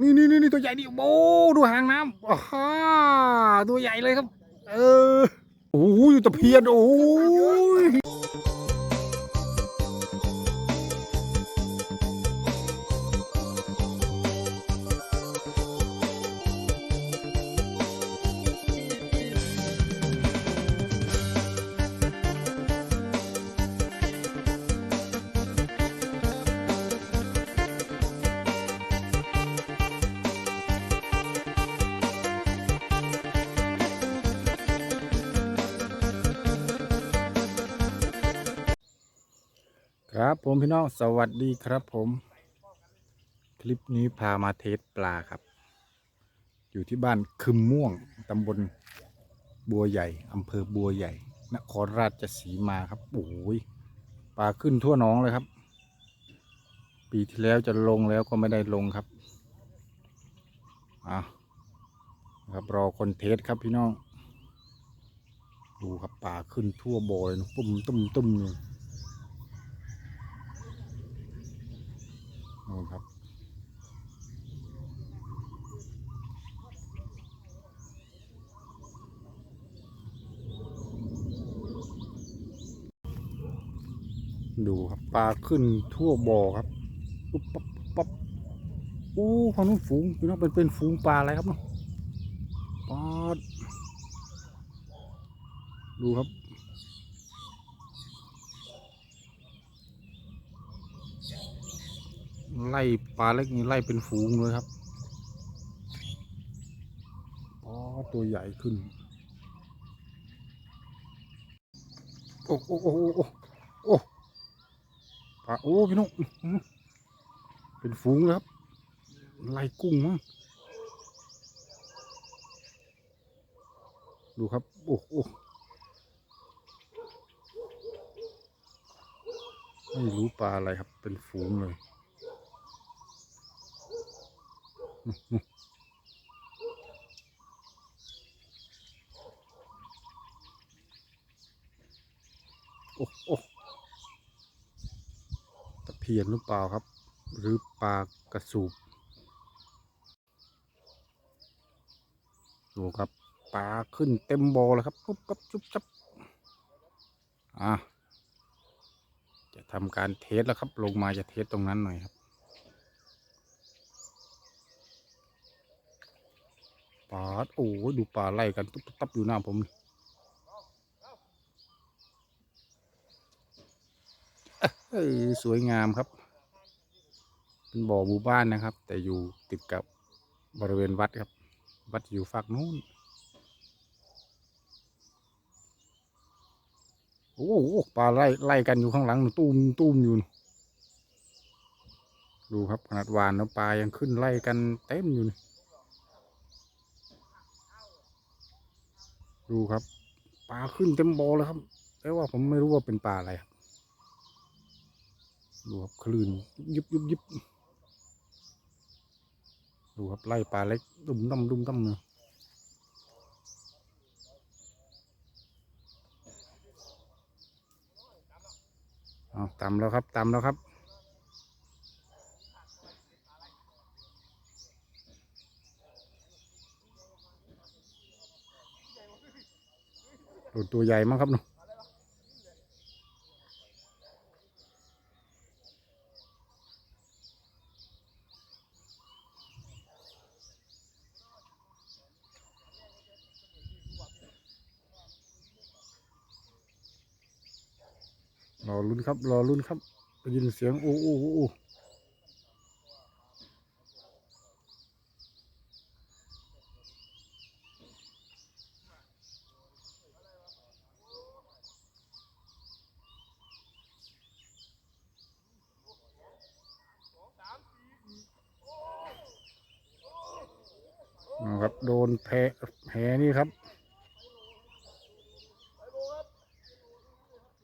นี่นี่นี่ตัวใหญ่ดิโอ้ดูหางน้ำอ้าฮ่าตัวใหญ่เลยครับ เออโอ้ยตะเพียนโอ้ย ผมพี่น้องสวัสดีครับผม คลิปนี้พามาเทสปลาครับ อยู่ที่บ้านคึมม่วงตำบลบัวใหญ่อำเภอบัวใหญ่ นครราชสีมาครับโอ้ยปลาขึ้นทั่วหนองเลยครับ ปีที่แล้วจะลงแล้วก็ไม่ได้ลงครับอะครับรอคนเทสครับพี่น้อง ดูครับปลาขึ้นทั่วบ่อเลยนะตุ้มตุ้มตุ้มเลย นู่นครับ ดูครับปลาขึ้นทั่วบ่อครับปุ๊บปั๊บปั๊บโอ้ฝั่งนู้นฝูงพี่น้องเป็นเป็นฝูงปลาอะไรครับเนาะปลาดดูครับ ไล่ปลาเล็กนี่ไล่เป็นฝูงเลยครับอ๋อตัวใหญ่ขึ้น โอ้โอ้โอ้โอ้โอ้ปลาโอ้พี่น้องเป็นฝูงเลยครับ ไล่กุ้งมั้งดูครับ โอ้โอ้ไม่รู้ปลาอะไรครับ เป็นฝูงเลย โอ้โอ้ตะเพียนหรือเปล่าครับ หรือปลากระสูบดูครับปลาขึ้นเต็มบอแล้วครับปุ๊บปั๊บจุ๊บจับอะจะทำการเทสแล้วครับ ลงมาจะเทสตรงนั้นหน่อยครับ ปลาโอ้ดูปลาไล่กันตุ๊บตับอยู่หน้าผมนี่เออสวยงามครับ เป็นบ่อหมู่บ้านนะครับ แต่อยู่ติดกับบริเวณวัดครับ วัดอยู่ฝั่งนู้นโอ้โหปลาไล่ไล่กันอยู่ข้างหลังตุ้มตุ้มอยู่ ดูครับขนาดวานแล้วปลายังขึ้นไล่กันเต็มอยู่นี่ ดูครับ ปลาขึ้นเต็มบอแล้วครับแต่ว่าผมไม่รู้ว่าเป็นปลาอะไรครับดูครับคลื่นยุบยุบยุบดูครับไล่ปลาเล็กดุมตั้มดุมตั้มเลยเอาตำแล้วครับตำแล้วครับโดน ตัวใหญ่มากครับเนาะรอลุ้นครับ รอลุ้นครับได้ยินเสียงโอ้โอ้โอ้ โดนแพแหนี่ครับ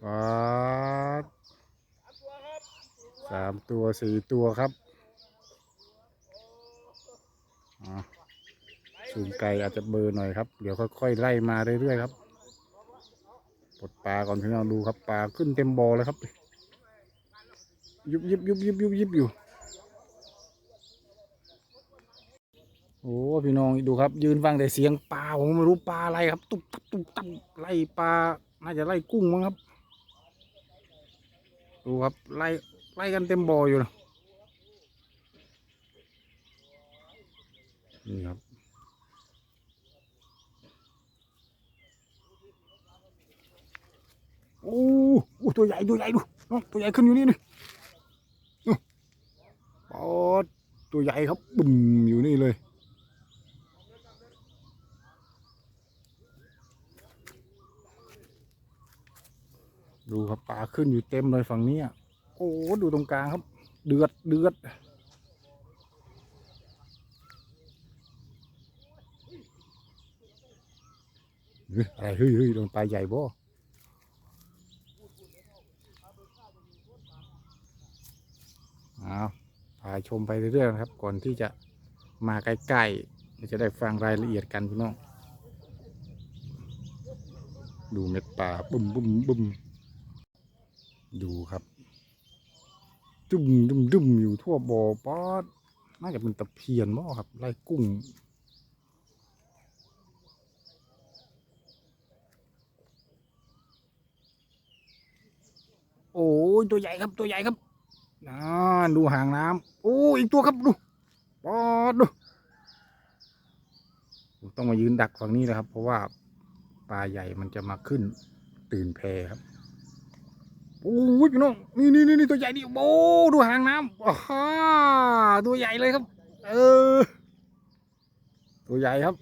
ปาดสามตัวสี่ตัวครับอ่าสูงไกลอาจจะเบอร์หน่อยครับ เดี๋ยวค่อยๆไล่มาเรื่อยๆครับปลดปลาก่อนพี่น้องดูครับปลาขึ้นเต็มบ่อเลยครับ ยุบยิบยุบยิบยุบยิบอยู่ โอ้ พี่น้องดูครับ ยืนฟังแต่เสียงปลาผมไม่รู้ปลาอะไรครับ ตุ๊บตับตุ๊บตับไล่ปลาน่าจะไล่กุ้งมั้งครับ ดูครับไล่ไล่กันเต็มบ่ออยู่นะนี่ครับโอ้โอ้ตัวใหญ่ตัวใหญ่ดูน้องตัวใหญ่ขึ้นอยู่นี่นี่ปอดตัวใหญ่ครับบึ้มอยู่นี่เลย ดูครับปลาขึ้นอยู่เต็มเลยฝั่งนี้อะโอ้ดูตรงกลางครับ เดือดเดือดอะไรเฮ้ยเฮ้ยโดนปลาใหญ่บ่เอาพาชมไปเรื่อยๆนะครับ ก่อนที่จะมาใกล้ๆเดี๋ยวจะได้ฟังรายละเอียดกันพี่น้อง ดูเม็ดปลาบึ้มบึ้มบึ้ม ดูครับดุมดุมดุมอยู่ทั่วบ่อปอดน่าจะเป็นตะเพียนมั้งครับไล่กุ้ง โอ้ยตัวใหญ่ครับตัวใหญ่ครับน่าดูหางน้ำโอ้อีกตัวครับดูปอดดูต้องมายืนดักฝั่งนี้นะครับ เพราะว่าปลาใหญ่มันจะมาขึ้นตื่นแพครับ โอ้ยพี่น้องนี่นี่นี่ตัวใหญ่ดิโอ้ดูหางน้ำอ้าฮ่าตัวใหญ่เลยครับ เออ ตัวใหญ่ครับ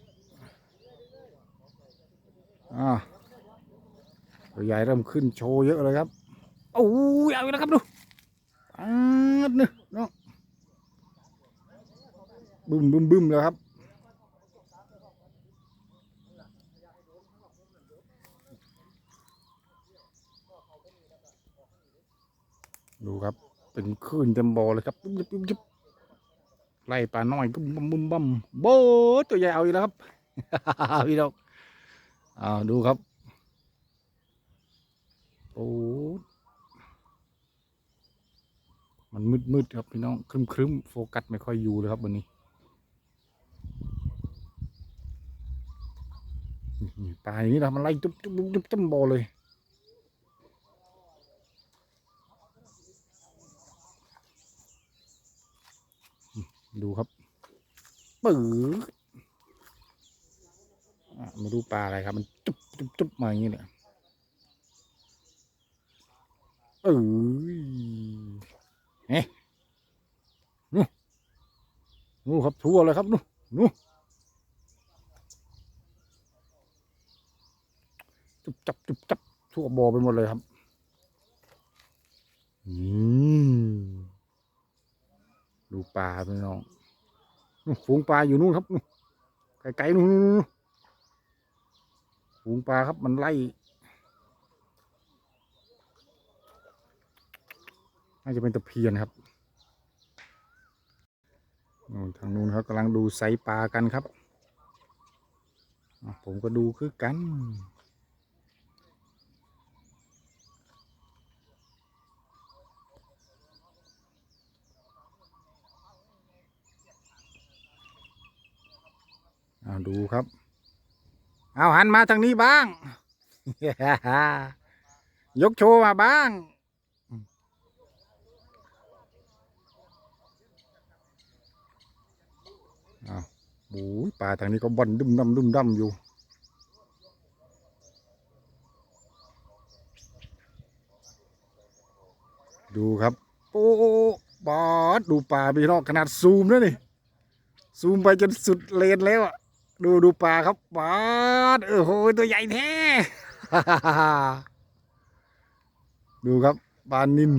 อ่าตัวใหญ่เริ่มขึ้นโชว์เยอะเลยครับโอ้ยเอาอีกแล้วครับดูอ่าเนี่น้องบึ้มบึ้มบึ้มเลยครับ ดูครับ เป็นคลื่นเต็มบ่อเลยครับยุบยุบยุบไล่ปลาน้อยก็บึ้มบึ้มบัมโบตัวใหญ่เอาอีกแล้วครับพี่น้องอ่าดูครับโอ้มันมืดมืดครับพี่น้องครึ้มครึ้มโฟกัสไม่ค่อยอยู่เลยครับวันนี้ปลาอย่างนี้นะมันไล่จุ๊บจุ๊บจุ๊บจุ๊บเต็มบ่อเลย ดูครับปื้อไม่รู้ปลาอะไรครับ มันจุ๊บจุ๊บจุ๊บมาอย่างนี้เนี่ยเอ้ยเฮ้นู่นนู่ครับทั่วเลยครับนู่นู่จุบจับจุบจับทั่วบ่อไปหมดเลยครับ อืม ดูปลาพี่น้องฝูงปลาอยู่นู่นครับไกลๆนู่นฝูงปลาครับมันไล่น่าจะเป็นตะเพียนครับทางนู้นเขากำลังดูไซส์ปลากันครับ ผมก็ดูคือกัน เอาดูครับ เอาหันมาทางนี้บ้าง ยกโชว์มาบ้าง เอาโอ้ยปลาทางนี้ก็บอนดุมดำดุมดำอยู่ดูครับโอ้บอดดูปลาพี่น้องขนาดซูมนะนี่ ซูมไปจนสุดเลนแล้วอะ ดูดูปลาครับปลาดเออโหตัวใหญ่แท้ดูครับปลานิน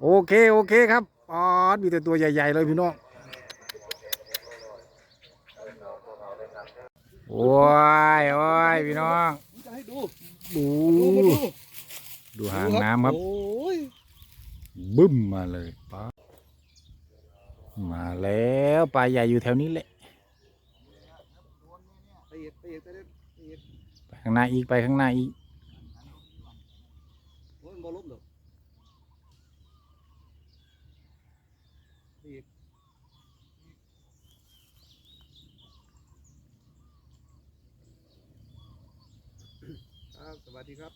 โอเคโอเคครับปลาดมีแต่ตัวใหญ่ ๆ เลยพี่น้องโอ้ยโอ้ยพี่น้องจะให้ดูดูดูมาดูดูหางน้ำครับโอ้ยบึ้มมาเลยปลามาแล้วปลาใหญ่อยู่แถวนี้แหละ ข้างหน้าอีกไปข้างหน้าอีกสวัสดีครับ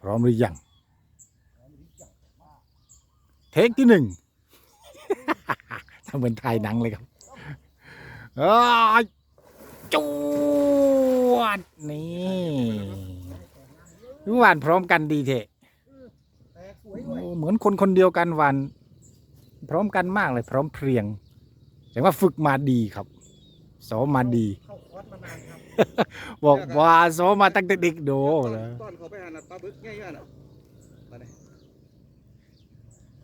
พร้อมหรือยังเทคที่หนึ่งทำเหมือนไทยหนังเลยครับอ้า จวดนี่หวานพร้อมกันดีเทะแตกสวยโอ้เหมือนคนคนเดียวกันหวานพร้อมกันมากเลยพร้อมเพรียงแต่ว่าฝึกมาดีครับซ้อมมาดี บอกว่าซ้อมมาตั้งแต่เด็กโดเลยตอนเขาไปหาน่ะปลาบึกง่ายๆนะมาเลย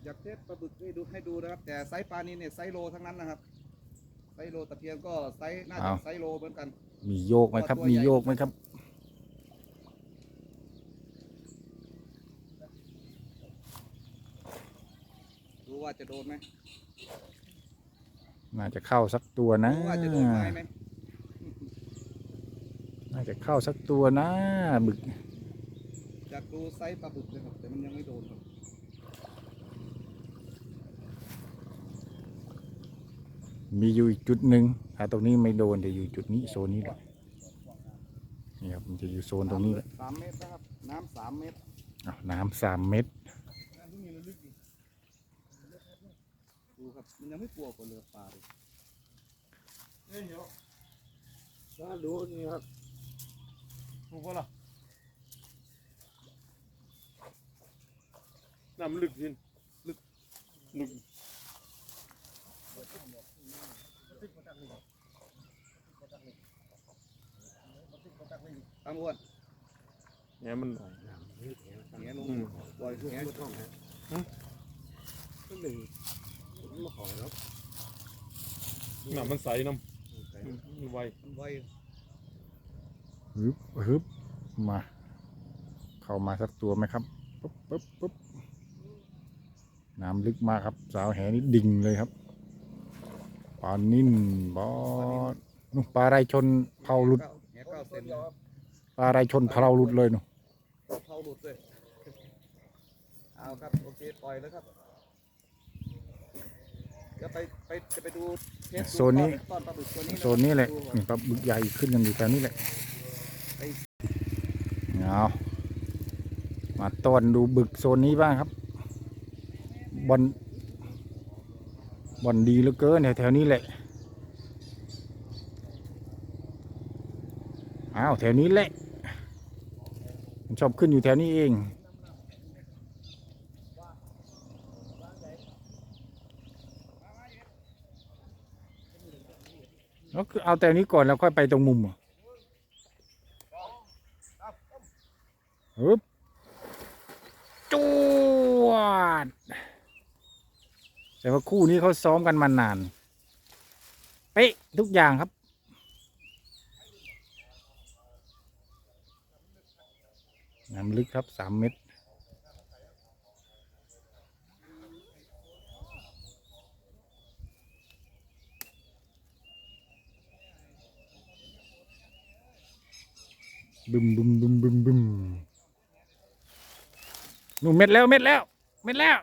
อยากเทสปลาบึกให้ดูให้ดูนะครับ แต่ไซส์ปลานี้เนี่ยไซส์โลทั้งนั้นนะครับ ไซส์โลตะเพียนก็ไซส์น่าจะไซส์โลเหมือนกัน มีโยกไหมครับ มีโยกไหมครับ ดูว่าจะโดนไหมน่าจะเข้าสักตัวนะ ดูว่าจะโดนไม้ไหมน่าจะเข้าสักตัวนะบึกอยากดูไซส์ปลาบึกเลยครับแต่มันยังไม่โดนครับ มีอยู่อีกจุดหนึ่งถ้าตรงนี้ไม่โดนจะอยู่จุดนี้โซนนี้แหละนี่ครับมันจะอยู่โซนตรงนี้แหละสามเมตรนะครับน้ำสามเมตรอ้าวน้ำสามเมตรดูครับมันยังไม่กลัวกว่าเรือปลาเลยถ้าดูนี่ครับถูกปะล่ะน้ำลึกยินลึกลึก ตามอ้วนเนี่ยมันแหลงอืมปล่อยแหลงน้ำมันใสน้ำมันไวไวฮึบฮึบมา เข้ามาสักตัวไหมครับปุ๊บปุ๊บปุ๊บน้ำลึกมากครับ สาวแหนี่ดิ่งเลยครับปลานิ่นบอสนู่ปลาไรชนเผาหลุด เก้าแหเก้าเซนปลาไรชนเผาหลุดเลยหนูเผาหลุดเลยเอาครับโอเคปล่อยแล้วครับเดี๋ยวไปไปจะไปดูเทสดูโซนนี้ต้อนปลาบึกตัวนี้โซนนี้แหละดูก่อนี่ปลาบึกใหญ่ขึ้นกันอยู่แถวนี้แหละไอ้เอามาต้อนดูบึกโซนนี้บ้างครับบอลบอลดีเหลือเกินแถวๆนี้แหละอ้าวแถวนี้แหละมัน ชอบขึ้นอยู่แถวนี้เอง แล้วคือเอาแต่นี้ก่อนแล้วค่อยไปตรงมุมเหรอฮึบจวดแต่ว่าคู่นี้เขาซ้อมกันมานาน เป๊ะทุกอย่างครับ น้ำลึกครับสามเมตรบึมบึมบึมบึมบึมนู่นเม็ดแล้วเม็ดแล้ว เม็ดแล้ว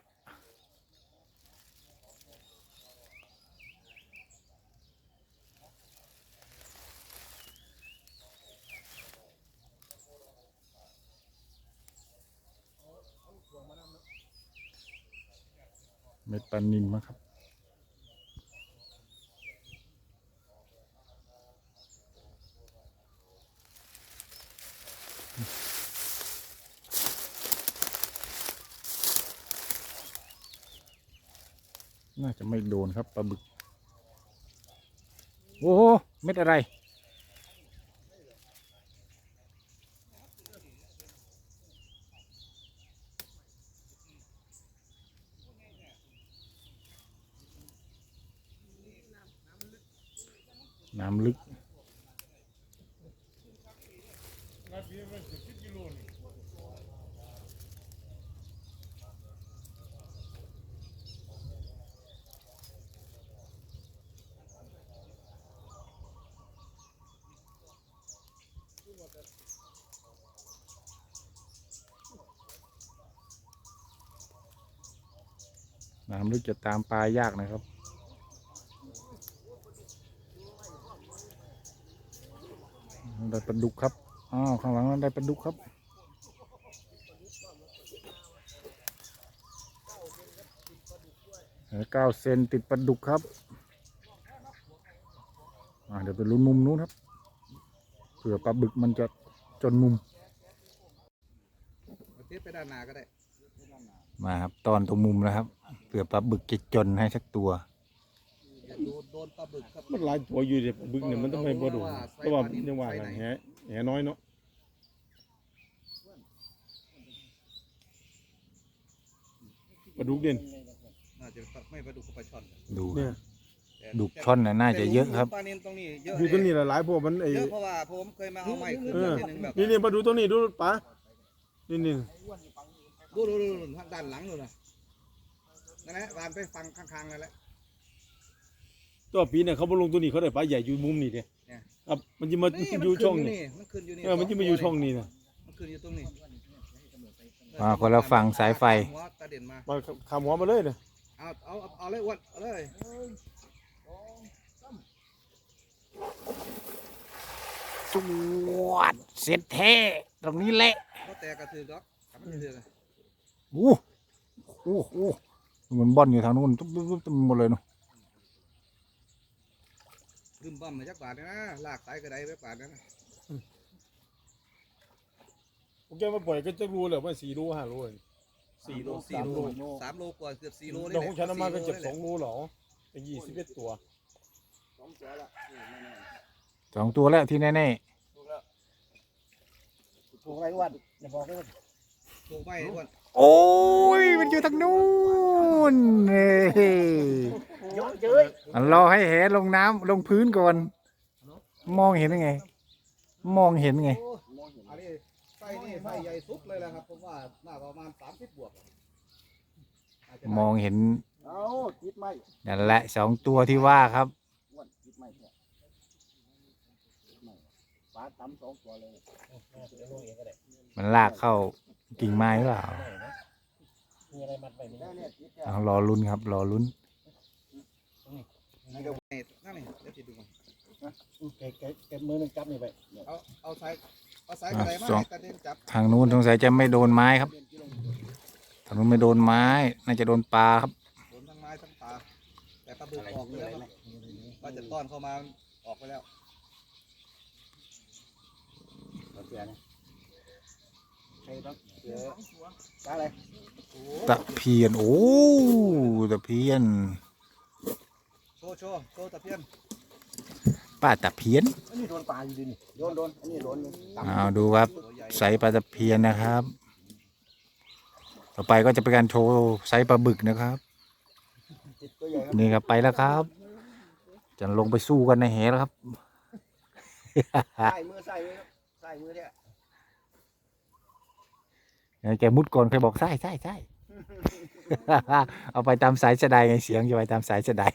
เม็ดปลานินมั้งครับน่าจะไม่โดนครับปลาบึก โอ้เม็ดอะไร น้ำลึก น้ำลึกจะตามปลายากนะครับ ได้ปลาดุกครับ อ้าว ข้างหลังนั้นได้ปลาดุกครับเออเก้าเซนติดปลาดุกครับอ่าเดี๋ยวไปลุ้นมุมนู้นครับ เผื่อปลาบึกมันจะจนมุมเอาเทสไปด้านหน้าก็ได้ มาครับ ตอนตรงมุมแล้วครับ เผื่อปลาบึกจะจนให้สักตัวอย่า โดนโดนปลาบึกครับมันหลายตัวอยู่เด็บึกเนี่ยมันต้องไปบ่ดูแต่ว่ายังว่าอะไรแหแหน้อยเนาะปลาดุกเด่นน่าจะไม่ปลาดุกกับปลาช่อนดูเนี่ยแต่ดุกช่อนน่ะน่าจะเยอะครับปลานินตรงนี้เยอะอยู่ตรงนี้หลายๆพวกมันไอ้เยอะเพราะว่าผมเคยมาเอาไม้ขึ้นเออทีนึงแบบนี่นี่มาดูตรงนี้ดูป๋านี่นี่ดูดูดูดูทางด้านหลังนู่นนะนั่นแหละวานไปฟังข้างๆนั่นแหละ ตัวปีเนี่ยเขาบ่ลงตัวนี้เขาได้ปลาใหญ่อยู่มุมนี่เด้เนี่ยครับมันจะมานี่อยู่ช่องขึ้นี่มันขึ้นอยู่นี่เออมันจะมาอยู่ช่องนี้นะมันขึ้นอยู่ตรงนี้มาคนละฝั่งสายไฟ หัวตาเด่นมามาขามหัวมาเลยเนี่ยเอาเอาเอาเอาเลยอ้วนเอาเลยสวดเสร็จแท้ตรงนี้แหละก็แต่กระถือดอกทำมันถือเลยโอ้โหโอ้เหมือนบอลอยู่ทางนู้นตุ๊บตุ๊บตุ๊บเต็มหมดเลยเนาะ ลืมบั่มเลยจักบาทเนี่ยนะลากสายกระไดไปบาทเนี่ยนะโอเคมาปล่อยก็จะรู้แหละว่าสี่โลห้าโลเองสี่โลสี่สามโลโลสามโลกว่าเกือบสี่โลเดี๋ยวของฉันเอามาก็เจ็บสี่สองโลเหรอเป็นยี่สิบเอ็ดตัวสองตัวแล้วที่แน่ถูกไรวันอย่าบอกเลยถูกไหมอ้วนๆ โอ้ย มันอยู่ทางนู้นเฮ้ยรอให้แหลงน้ำลงพื้นก่อน มองเห็นยังไง มองเห็นไงโอ้อันนี้ไส้นี่ไส้ใหญ่สุดเลยแหละครับผมว่าน่าประมาณสามสิบบวกอะาจจะได้มองเห็นเอาคิดไม่นั่นแหละสองตัวที่ว่าครับ อ้วนคิดไม่แท้ไม่ปลาตำสองตัวเลยมันลากเข้า กิ่งไม้หรือเปล่าได้เนี่ยคิดแท้เอารอลุ้นครับ รอลุ้น นี่ก็นี่นั่นนี่เดี๋ยวติดดูก่อนเก็บเก็บเก็บมือหนึ่งจับนี่ไปเอาเอาสายเอาสายกระไดมาสอง ให้กระเด็นจับทางนู้นสงสัยจะไม่โดนไม้ครับทางนู้นไม่โดนไม้ น่าจะโดนปลาครับ โดนทั้งไม้ทั้งปลาแต่ปลาบึกออกไปแล้วครับว่าจะต้อนเข้ามาออกไปแล้วตัวเสียนะใครต้องเสือ ปลาอะไรตะเพียน โอ้ตะเพียนโชว์โชว์โชว์ตะเพียนป้าตะเพียนอันนี้โดนปลาอยู่ดินี่โดนโดนอันนี้โดนตเอาดูครับตัวใหญ่ไซส์ปลาตะเพียนนะครับ ต่อไปก็จะเป็นการโชว์ไซส์ปลาบึกนะครับำติดตัวใหญ่ครับ นี่ครับไปแล้วครับ จะลงไปสู้กันในแหแล้วครับใส่มือใส่มือครับใส่มือเนี่ย แกมุดก่อนใครบอกใช่ใช่ใช่เอาไปตามสายสะใดไงเสียงจะไปตามสายสะใด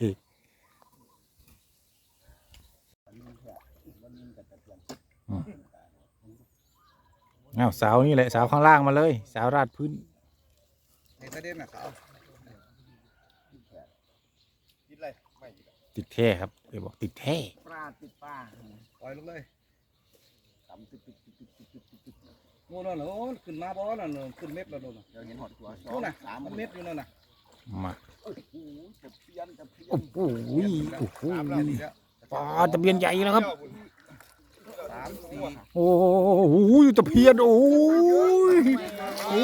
อ้าวสาวนี่แหละสาวข้างล่างมาเลยสาวราดพื้นไอ้ตะเด่นน่ะขาวคิดอะไรไม่คิดติดแท้ครับเดี๋ยวบอกติดแท้ปลาติดปลาปล่อยลงเลย ต่ำตึ๊ดตึ๊ดตึ๊ดตึ๊ดตึ๊ดตึ๊ดตึ๊ดโน่นน่ะโอ้นขึ้นมาบ่นั่นน่ะขึ้นเม็ดแล้วโน่นน่ะเราเห็นหอดตัวสองโน่นน่ะสามมันเม็ดอยู่นั่นน่ะมาโอ้โหจะเพี้ยนจะเพี้ยนโอ้โหโอ้โหสามแล้วนี่ปลาตะเพียนใหญ่แล้วครับสามสี่โอ้โหตะเพียนโอ้ยโอ้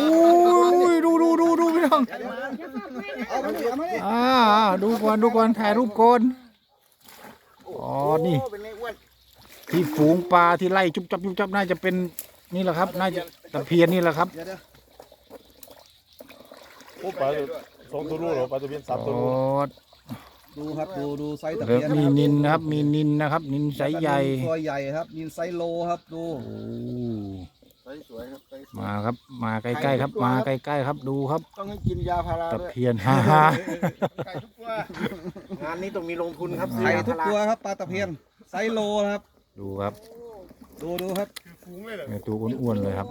ยดูดูดูดูพี่น้องอ่าดูก่อนดูก่อนถ่ายรูปก่อนอ๋อนี่ ที่ฝูงปลาที่ไล่จุบจับจุบจับน่าจะเป็นนี่แหละครับ น่าจะตะเพียนนี่แหละครับ เดี๋ยวเดี๋ยวโอ้ปลาสองตัวโลเหรอปลาตะเพียนสามตัวโอ้โลดูครับดูดูไซส์ตะเริ่เพีมยนมีนินนะครับ มีนินนะครับ นินไซส์ใหญ่ตัวใหญ่ครับ นินไซส์โลครับดูโอ้ใส่สวยครับใส่สวยมาครับ มาใกล้ๆครับ มาใกล้ๆครับดูครับ ต้องให้กินยาพาราตะด้วยเพียนฮ่าฮ่าไก่ทุกตัวงานนี้ต้องมีลงทุนครับไข่ทุกตัวครับปลาตะเพียนไซส์โลนะครับ ดูครับดูดูครับเนี่ยตัวอ้วนๆเลยครับ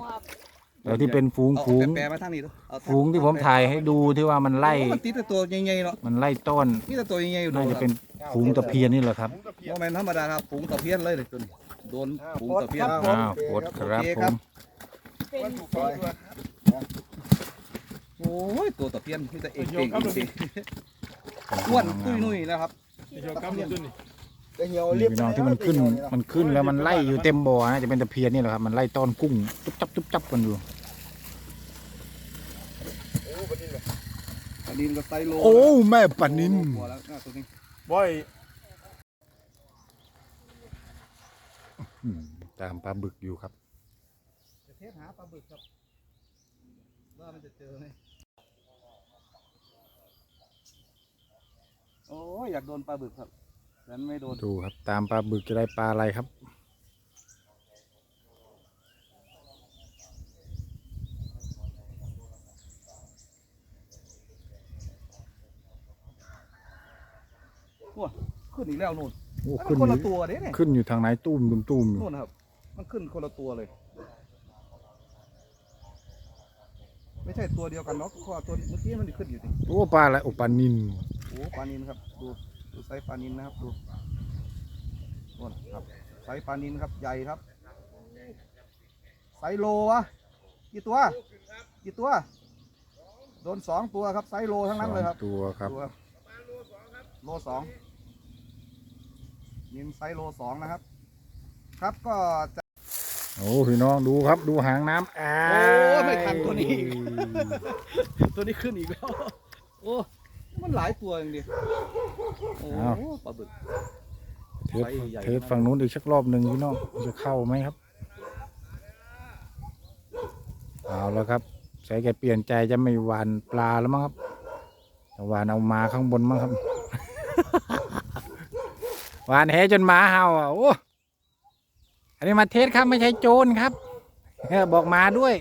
แล้วที่เป็นฝูงเอาฝูงแปลมาทางนี้ดูเอาฝูงที่ผมถ่ายให้ดูที่ว่ามันไล่โอ้มันติดแต่ตัวใหญ่ๆเนาะมันไล่ต้นนี่แต่ตัวใหญ่ๆอยู่ดูน่าคจะรับเป็นฝูงตะเพียนนี่แหละครับโมเมนต์ธรรมดาครับฝูงตะเพียนเลยเลยตัวนี้โดนปูตะเพียนอ้าวกดครับโอเคผครับมเป็นซอยโอ้ยตัวตะเพียนที่จะเองเองจริงๆอ้วนตุ้ยนุ้ยนะครับเดี๋ยว กำลังตัวนี้ไปเหี่ยวนี่เรียบพี่น้องที่มันขึ้นมันขึ้นแล้วมันไล่อยู่เต็มบ่อนะจะเป็นตะเพียนนี่แหละครับมันไล่ต้อนกุ้งจุ๊บจับจุ๊บจับกันอยู่อันนี้ก็ไซโลโอ้แม่ปลานินหัวแล้วหน้าตัวนี้บอยอืมตามปลาบึกอยู่ครับ จะเทสหาปลาบึกครับว่ามันจะเจอไหมโอ้ยอยากโดนปลาบึกครับ แต่ไม่โดนดูครับตามปลาบึกจะได้ปลาอะไรครับขึ้นอีกแล้วนู่นโอ้มันขึ้นคนอละยู่ตัวเด้เนี่ยขึ้นอยู่ทางไหนตุ้มตุ้มตุ้มอยู่นู่นนะครับ มันขึ้นคนละตัวเลย ไม่ใช่ตัวเดียวกันเนาะเพราะว่าตัวเมื่อกี้มันขึ้นอยู่ดิโอ้ปลาอะไรโอ้ปลานินโอ้ปลานินครับดู ดูไซส์ปลานินนะครับดูนู่นครับไซส์ปลานินครับใหญ่ครับไซส์โลวะกี่ตัวกี่ตัวโดนสองตัวครับไซส์โลทั้งนั้นเลยครับสองตัวครับ ตัวโลสองนินไซส์โลสองนะครับ ครับก็จะโอ้พี่น้องดูครับดูหางน้ำอ้าโอ้ไม่ทันตัวนี้อีกตัวนี้ขึ้นอีกแล้วโอ้มันหลายตัวจริงๆ โอ้ปลาบึก เทสไซส์ใหญ่ เทสฝั่งนู้นอีกสักรอบหนึ่งพี่น้องจะเข้าไหมครับ เอาแล้วครับใส่แกเปลี่ยนใจจะไม่หวานปลาแล้วมั้งครับจะหวานเอามาข้างบนมั้งครับหวานแหจนหมาเห่าอะโอ้อันนี้มาเทสครับไม่ใช่โจรครับเออบอกมาด้วย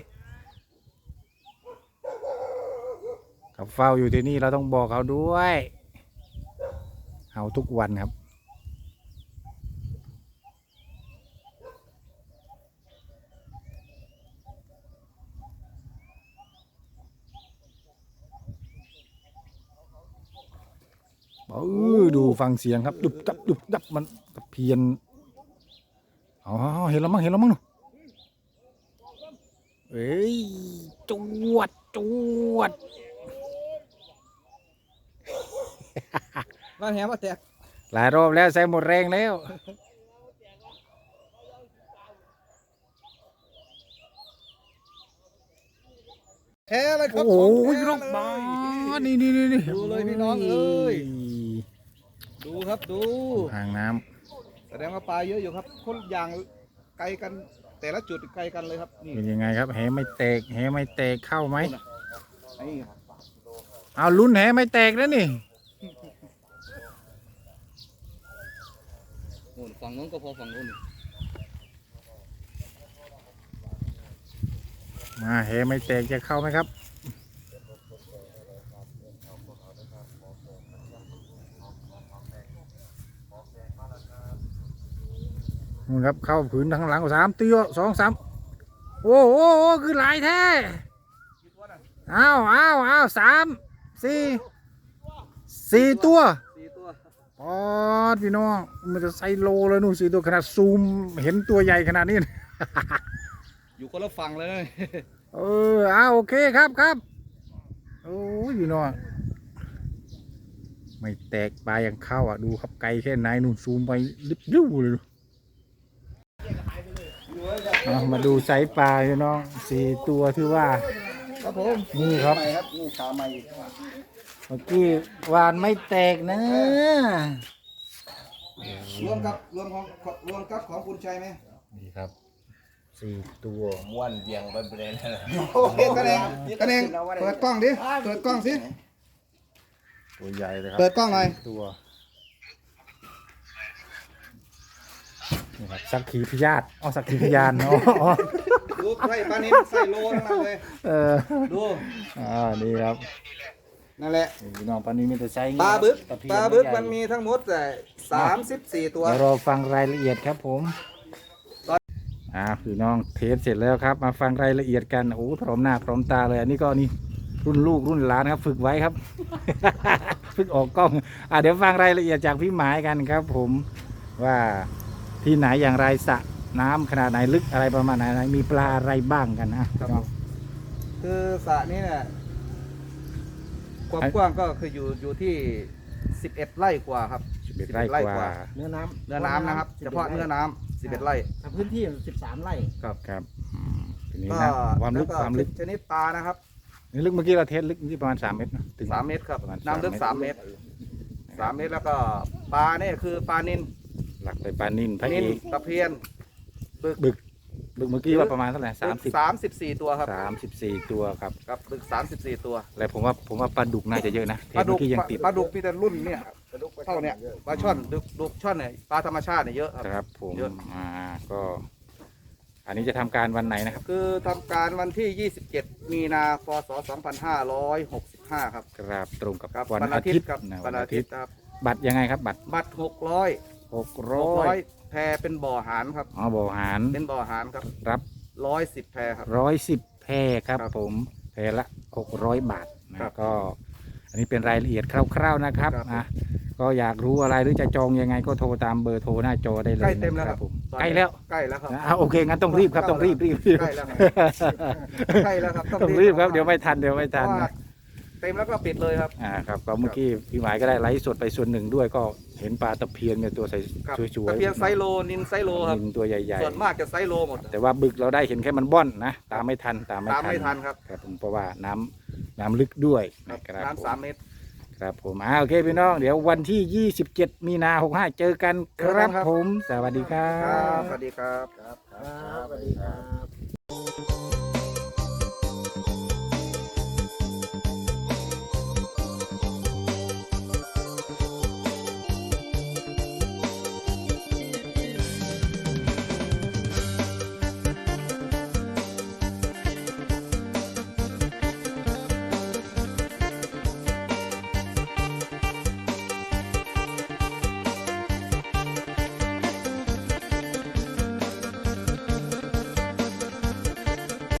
เขาเฝ้าอยู่ที่นี่เราต้องบอกเขาด้วย เห่าทุกวันครับเออดูฟังเสียงครับ ดุบดับดุบดับมันตะเพียนอ๋อเห็นแล้วมั้งเห็นแล้วมั้งนู่นเอ้ยจวดจวด บ้านแหมาแตกหลายรอบแล้วใส่หมดแรงแล้ว แท้เลยครับโอ้โหของแท้ยกเลยบ้านี่นี่นี่นี่ดูเลยพี่น้องเอ้ยดูครับดูห่างน้แสดงว่าปลาเยอะอยู่ครับ คนอย่างไกลกันแต่ละจุดไกลกันเลยครับำนี่เป็นยังไงครับแหไม่แตกแหไม่แตกเข้าไหม ไอ้เอาลุ้นแหไม่แตกแล้วนี่ โน่น ฝั่งโน้นก็พอฝั่งโน้นมาแหไม่แตกจะเข้าไหมครับนู่นครับเข้าผืนทางหลังสามตีสองสามโอ้โหคือหลายแท้อ้าวอ้าวอ้าวสามสี่สี่ตัวสี่ตัว ปอดพี่น้อง มันจะใส่โลเลยนู่นสี่ตัวขนาดซูมเห็นตัวใหญ่ขนาดนี้ อยู่คนละฝั่งเลย เอออ้าวโอเคครับครับโอ้ยพี่น้อง ไม่แตกปลายังเข้าอะ ดูครับไกลแค่ไหนนู่นซูมไปลิบลิ้วเลยดูเอามาดูไซส์ปลาพี่น้องสี่ตัวที่ว่า ครับผม นี่ครับ ใหม่ครับนี่ขาใหม่ เมื่อกี้วานไม่แตกนะรวมกับรวมของรวมกับของคุณชัยไหมนี่ครับสี่ตัวม้วนเบียงไปเบรนนั่นแหละโอเคคะแนนคะแนนเปิดกล้องดิเปิดกล้องสิตัวใหญ่เลยครับเปิดกล้องหน่อยตัวนี่ครับสักขีพยาธิอ๋อสักขีพยานเนาะอ๋อดูไส้ปลานินใส่โลทั้งนั้นเลยเออดูอ่านี่ครับ นั่นแหละนี่พี่น้องปลานี้มีแต่ไซส์ปลาบึกตะเพียนปลาบึกใหญ่มันมีทั้งหมดแต่สามสิบสี่ตัว เดี๋ยวรอฟังรายละเอียดครับผมอ่าพี่น้องเทสเสร็จแล้วครับ มาฟังรายละเอียดกันโอ้พร้อมหน้าพร้อมตาเลยอันนี้ก็นี่รุ่นลูกรุ่นหลานครับ ฝึกไว้ครับ ฝึกออกกล้องอ่าเดี๋ยวฟังรายละเอียดจากพี่หมายกันครับ ผมว่าที่ไหนอย่างไรสระน้ำขนาดไหนลึกอะไรประมาณไหนมีปลาอะไรบ้างกันนะครับผม คือสระนี้เนี่ย ความกว้างก็คืออยู่อยู่ที่ 11 ไร่กว่าครับ สิบเอ็ด11ไร่ไร่กกว่า ว่าเนื้อน้ำเนื้อน้ำนะครับ เฉพาะเนื้อน้ำ11 ไร่ถ้าพื้นที่สิบสามไร่ครับครับอืมทีนี้ก็นะความลึกแก็ความลึกชนิดปลานะครับนี่ลึกเมื่อกี้เราเทสลึกที่ประมาณสามเมตรนะถึง3เมตรครับประมาณน้ำลึกสาม3เมเมตตรร3เมตรแล้วก็ปลาเนี่ยคือปลานินหลักไปปลานินพระนิเอนกตะเพียนบึกบึก บึกเมื่อกี้ว่าประมาณเท่าไหร่สามสิบสามสิบสี่ตัวครับสามสิบสี่ตัวครับครับบึกสามสิบสี่ตัวแล้วผมว่าผมว่าปลาดุกน่าจะเยอะนะเทปลาปดุเมื่กอกี้ยังติดปลาดุกมีแต่รุ่นเนี่ยเท่าเนี่ยปลาช่อนดุกดุกช่อนเนี่ยปลาธรรมชาติเนี่ยเยอะครับครับผมเยอะอ่าก็ อันนี้จะทำการวันไหนนะครับ คือทำการวันที่ 27 มีนาพศ2565 ครับครับตรงกับครับวันวันอาอาทิทิตตย์ย์ครับนะวันอาทิตย์ครับบัตรยังไงครับบัตรบัตร600หกร้อย600 แพรเป็นบ่อหารครับ อ๋อบ่อหารเป็นบ่อหารครับรับ110แพรครับ ร้อยสิบแพรครับครับผมแพรละหกร้อยบาทนะครับ ก็ อันนี้เป็นรายละเอียดคร่าวๆนะครับครับนะก็อยากรู้อะไรหรือจะจองยังไงก็โทรตามเบอร์โทรหน้าจอได้เลยใกล้เต็มแล้วนะครับผมตอนใกล้นี้แล้วใกล้แล้วครับนะอะโอเคงั้นต้องรีบครับต้องรีบรีบรีบใกล้แล้วครับใกล้แล้วครับต้องรีบครับเดี๋ยวไม่ทันเดี๋ยวไม่เพทันราะว่านะ เต็มแล้วก็ปิดเลยครับ อ่าครับก็เมื่อกี้พี่หมายก็ได้ไลฟ์สดไปส่วนหนึ่งด้วยก็เห็นปลาตะเพียนเนี่ยตัวใสครับสวยๆตะเพียนไซโลนินไซโลครับนินตัวใหญ่ส่วนมากจะไซโลหมดๆแต่ว่าบึกเราได้เห็นแค่มันบ้อนนะ ตามไม่ทันตามไม่ตามทันไม่ทันครับครับผมเพราะว่าน้ำน้ำลึกด้วยครับนะครับผมน้ำสามเมตร ครับผมอ่าโอเคพี่น้องเดี๋ยววันที่ 27 มีนา65 เจอกันคเจอกัรับนครับ ผม สวัสดีครัครับ บสวัสดีครับ ครับ สวัสดีครับ